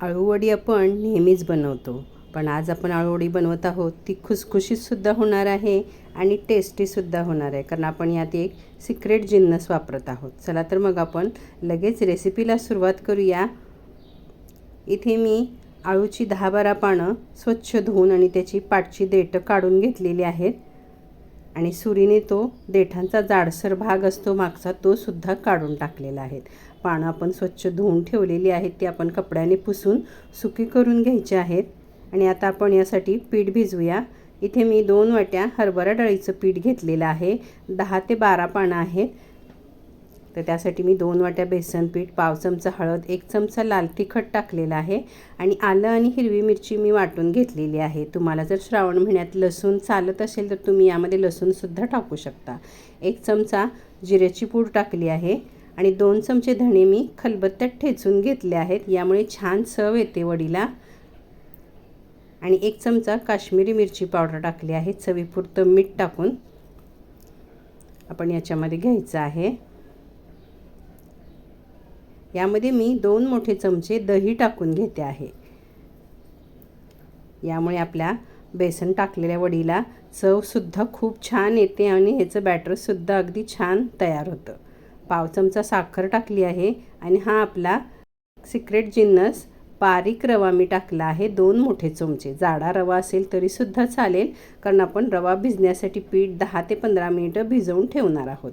अळूवडी आपण नेहमीच बनवतो. पण आज आपण अळूवडी बनवत आहोत ती खुसखुशीतसुद्धा होणार आहे आणि टेस्टीसुद्धा होणार आहे. कारण आपण यात एक सिक्रेट जिन्नस वापरत आहोत. चला तर मग आपण लगेच रेसिपीला सुरुवात करूया. इथे मी आळूची दहा बारा पानं स्वच्छ धुवून आणि त्याची पाठची देठं काढून घेतलेली आहेत. आणि सुरीने तो देठांचा जाडसर भाग असतो मागचा तो सुद्धा काढून टाकलेला आहे. पानं आपण स्वच्छ धुवून ठेवलेली आहेत ती आपण कपड्याने पुसून सुकी करून घ्यायची आहेत. आणि आता आपण यासाठी पीठ भिजवूया. इथे मी दोन वाट्या हरभरा डाळीचं पीठ घेतलेलं आहे. दहा ते बारा पानं आहेत. तर त्यासाठी मी दोन वाट्या बेसन पीठ पाव चमचा हळद एक चमचा लाल तिखट टाकलेला आहे आणि आलं आणि हिरवी मिरची मी वाटून घेतलेली आहे. तुम्हाला जर श्रावण महिन्यात लसूण चालत असेल तर तुम्ही यामध्ये लसूणसुद्धा टाकू शकता. एक चमचा जिऱ्याची पूड टाकली आहे आणि दोन चमचे धणे मी खलबत्त्यात ठेचून घेतले आहेत. यामुळे छान चव येते वडीला. आणि एक चमचा काश्मीरी मिरची पावडर टाकली आहे. चवीपुरतं मीठ टाकून आपण याच्यामध्ये घ्यायचं आहे. यामध्ये मी दोन मोठे चमचे दही टाकून घेते आहे. यामुळे आपल्या बेसन टाकलेल्या वडीला चवसुद्धा खूप छान येते आणि ह्याचं बॅटरसुद्धा अगदी छान तयार होतं. पाव चमचा साखर टाकली आहे आणि हा आपला सिक्रेट जिन्नस बारीक रवा मी टाकला आहे दोन मोठे चमचे. जाडा रवा असेल तरीसुद्धा चालेल कारण आपण रवा भिजण्यासाठी पीठ दहा ते पंधरा मिनिटं भिजवून ठेवणार आहोत.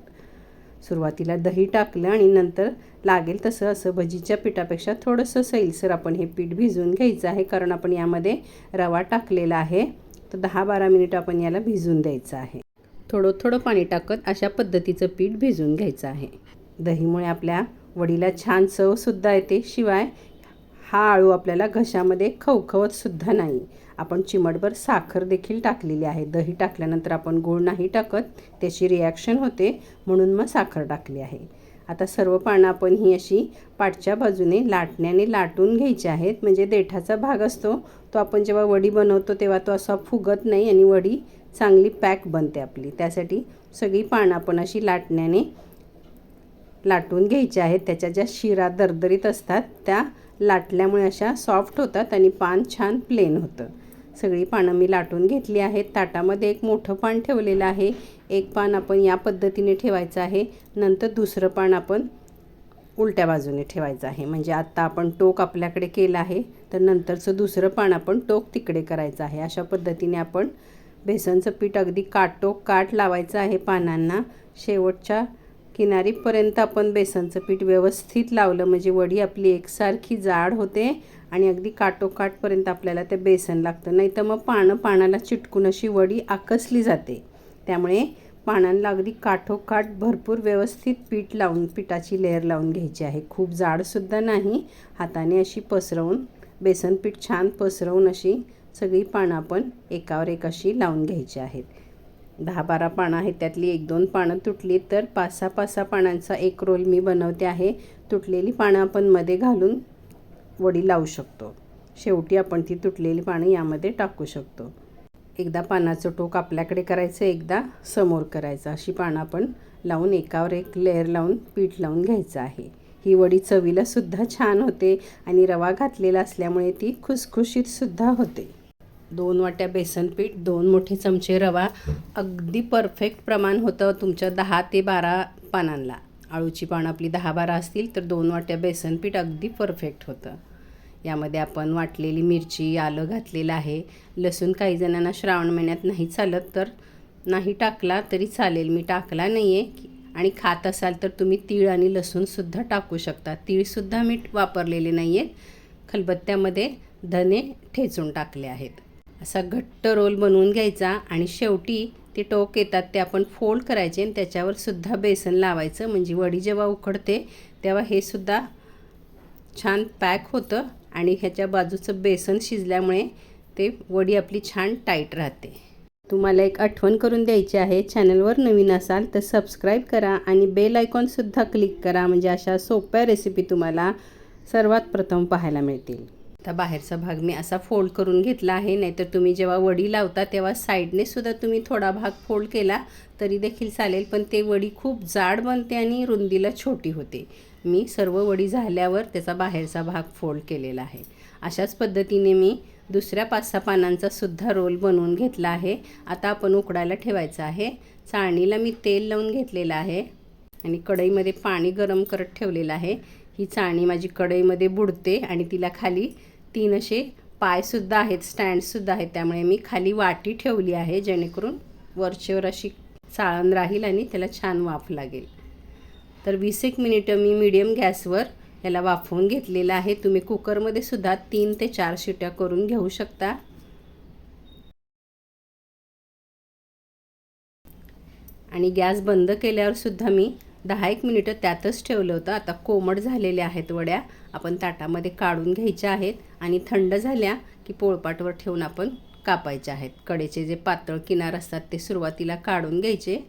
सुरुवातीला दही टाकलं आणि नंतर लागेल तसं असं भजीच्या पिठापेक्षा थोडंसं सैलसर आपण हे पीठ भिजवून घ्यायचं आहे कारण आपण यामध्ये रवा टाकलेला आहे. तर दहा बारा मिनिट आपण याला भिजून द्यायचं आहे. थोडं थोडं पाणी टाकत अशा पद्धतीचं पीठ भिजवून घ्यायचं आहे. दहीमुळे आपल्या वडीला छान चवसुद्धा येते शिवाय हा आळू आपल्याला घशामध्ये खवखवतसुद्धा नाही. आपण चिमटभर साखर देखील टाकलेली आहे. दही टाकल्यानंतर आपण गूळ नाही टाकत त्याची रिॲक्शन होते म्हणून मग साखर टाकली आहे. आता सर्व पानं आपण ही अशी पाठच्या बाजूने लाटण्याने लाटून घ्यायची आहेत. म्हणजे देठाचा भाग असतो तो आपण जेव्हा वडी बनवतो तेव्हा तो असा फुगत नाही आणि वडी चांगली पॅक बनते आपली. त्यासाठी सगळी पानं आपण अशी लाटण्याने लाटून घ्यायची आहेत. त्याच्या ज्या शिरा दरदरीत असतात त्या लाटल्यामुळे अशा सॉफ्ट होतात आणि पान छान प्लेन होतं. सगळी पानं मी लाटून घेतली आहेत. ताटामध्ये एक मोठं पान ठेवलेलं आहे. एक पान आपण या पद्धतीने ठेवायचं आहे. नंतर दुसरं पान आपण उलट्या बाजूने ठेवायचं आहे. म्हणजे आत्ता आपण टोक आपल्याकडे केलं आहे तर नंतरचं दुसरं पान आपण टोक तिकडे करायचं आहे. अशा पद्धतीने आपण बेसनचं पीठ अगदी काटोक काट लावायचं आहे पानांना. शेवटच्या किनारीपर्यंत आपण बेसनचं पीठ व्यवस्थित लावलं. म्हणजे वडी आपली एकसारखी जाड होते आणि अगदी काटोकाटपर्यंत आपल्याला ते बेसन लागतं. नाही तर मग पानं पानाला चिटकून अशी वडी आकसली जाते. त्यामुळे पानांना अगदी काठोकाठ भरपूर व्यवस्थित पीठ लावून पिठाची लेअर लावून घ्यायची आहे. खूप जाडसुद्धा नाही. हाताने अशी पसरवून बेसन पीठ छान पसरवून अशी सगळी पानं आपण एकावर एक अशी लावून घ्यायची आहेत. दहा बारा पानं आहेत त्यातली एक दोन पानं तुटली तर पाच सहा पाच सहा पानांचा एक रोल मी बनवते आहे. तुटलेली पानं आपण मध्ये घालून वडी लावू शकतो. शेवटी आपण ती तुटलेली पानं यामध्ये टाकू शकतो. एकदा पानाचं टोक आपल्याकडे करायचं एकदा समोर करायचं. अशी पानं आपण लावून एकावर एक लेअर लावून पीठ लावून घ्यायचं आहे. ही वडी चवीलासुद्धा छान होते आणि रवा घातलेला असल्यामुळे ती खुसखुशीतसुद्धा होते. दोन वाट्या बेसन पीठ दोन मोठे चमचे रवा अगदी परफेक्ट प्रमाण होतं तुमच्या दहा ते बारा पानांना आळूची पानं आपली दहा बारा असतील तर दोन वाट्या बेसन पीठ अगदी परफेक्ट होतं. यामध्ये आपण वाटलेली मिरची आलं घातलेलं आहे. लसूण काही जणांना श्रावण महिन्यात नाही चालत तर नाही टाकला तरी चालेल. मी टाकला नाही आहे आणि खात असाल तर तुम्ही तीळ आणि लसूणसुद्धा टाकू शकता. तीळसुद्धा मी वापरलेले नाही आहेत खलबत्त्यामध्ये धने ठेचून टाकले आहेत. असा घट्ट रोल बनवून घ्यायचा आणि शेवटी ते टोक येतात ते आपण फोल्ड करायचे आणि त्याच्यावर सुद्धा बेसन लावायचं. म्हणजे वडी जेव्हा उकडते तेव्हा हे सुद्धा छान पॅक होतं आणि ह्याच्या बाजूचं बेसन शिजल्यामुळे ते वडी आपली छान टाईट राहते. तुम्हाला एक आठवण करून द्यायची आहे चॅनलवर नवीन असाल तर सबस्क्राईब करा आणि बेल आयकॉनसुद्धा क्लिक करा. म्हणजे अशा सोप्या रेसिपी तुम्हाला सर्वात प्रथम पाहायला मिळतील. आता बाहेरचा भाग मी असा फोल्ड करून घेतला आहे नाहीतर तुम्ही जेव्हा वडी लावता तेव्हा साईडने सुद्धा तुम्ही थोडा भाग फोल्ड केला तरी देखील चालेल पण ते वडी खूप जाड बनते आणि रुंदीला छोटी होते. मी सर्व वडी झाल्यावर त्याचा बाहेरचा भाग फोल्ड केलेला आहे. अशाच पद्धतीने मी दुसऱ्या पाच सहा पानांचा सुद्धा रोल बनवून घेतला आहे. आता आपण उकडायला ठेवायचं आहे. चाळणीला मी तेल लावून घेतलेलं आहे आणि कढईमध्ये पाणी गरम करत ठेवलेलं आहे. ही चाळणी माझी कढईमध्ये बुडते आणि तिला खाली तीन असे पायसुद्धा आहेत स्टँडसुद्धा आहेत. त्यामुळे मी खाली वाटी ठेवली आहे जेणेकरून वरचेवर अशी चाळण राहील आणि त्याला छान वाफ लागेल. तर वीस एक मिनिटं मी मीडियम गॅसवर याला वाफवून घेतलेलं आहे. तुम्ही कुकरमध्ये सुद्धा तीन ते चार शिट्या करून घेऊ शकता. आणि गॅस बंद केल्यावर सुद्धा मी दहा एक मिनिटं त्यातच ठेवलं होतं. आता कोमट झालेल्या आहेत वड्या. आपण ताटामध्ये काढून घ्यायच्या आहेत आणि थंड झाल्या की पोळपाटवर ठेवून आपण कापायच्या आहेत. कडेचे जे पातळ किनार असतात ते सुरुवातीला काढून घ्यायचे.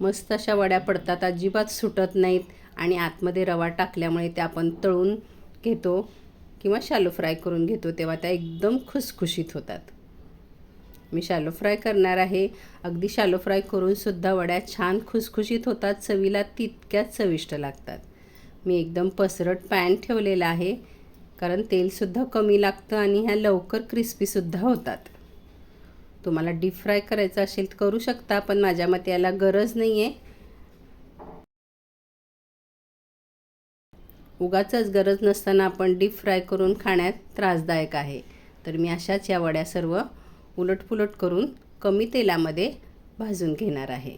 मस्त अशा वड्या पडतात अजिबात सुटत नाहीत आणि आतमध्ये रवा टाकल्यामुळे त्या आपण तळून घेतो किंवा शालो फ्राय करून घेतो तेव्हा त्या एकदम खुसखुशीत होतात. मी शालो फ्राय करणार आहे. अगदी शालो फ्राय करूनसुद्धा वड्या छान खुसखुशीत होतात चवीला तितक्याच चविष्ट लागतात. मी एकदम पसरट पॅन ठेवलेला आहे कारण तेलसुद्धा कमी लागतं आणि ह्या लवकर क्रिस्पीसुद्धा होतात. तुम्हाला डीप फ्राय करायचं असेल तर करू शकता पण माझ्या मते याला गरज नाही आहे उगाचच गरज नसताना आपण डीप फ्राय करून खाण्यात त्रासदायक आहे. तर मी अशाच या वड्या सर्व उलटपुलट करून कमी तेलामध्ये भाजून घेणार आहे.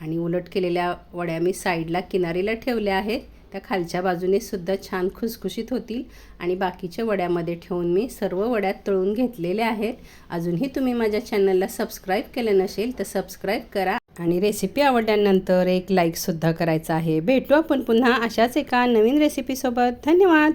आणि उलट केलेल्या वड्या मी साईडला किनारीला ठेवल्या आहेत. त्या खालच्या बाजूने सुद्धा छान खुसखुशीत होतील. आणि बाकीच्या वड्यामध्ये ठेवून मी सर्व वड्यात तळून घेतलेल्या आहेत. अजूनही तुम्ही माझ्या चॅनलला सबस्क्राईब केलं नसेल तर सबस्क्राईब करा. आणि रेसिपी आवडल्यानंतर एक लाईकसुद्धा करायचा आहे. भेटू आपण पुन्हा अशाच एका नवीन रेसिपीसोबत. धन्यवाद!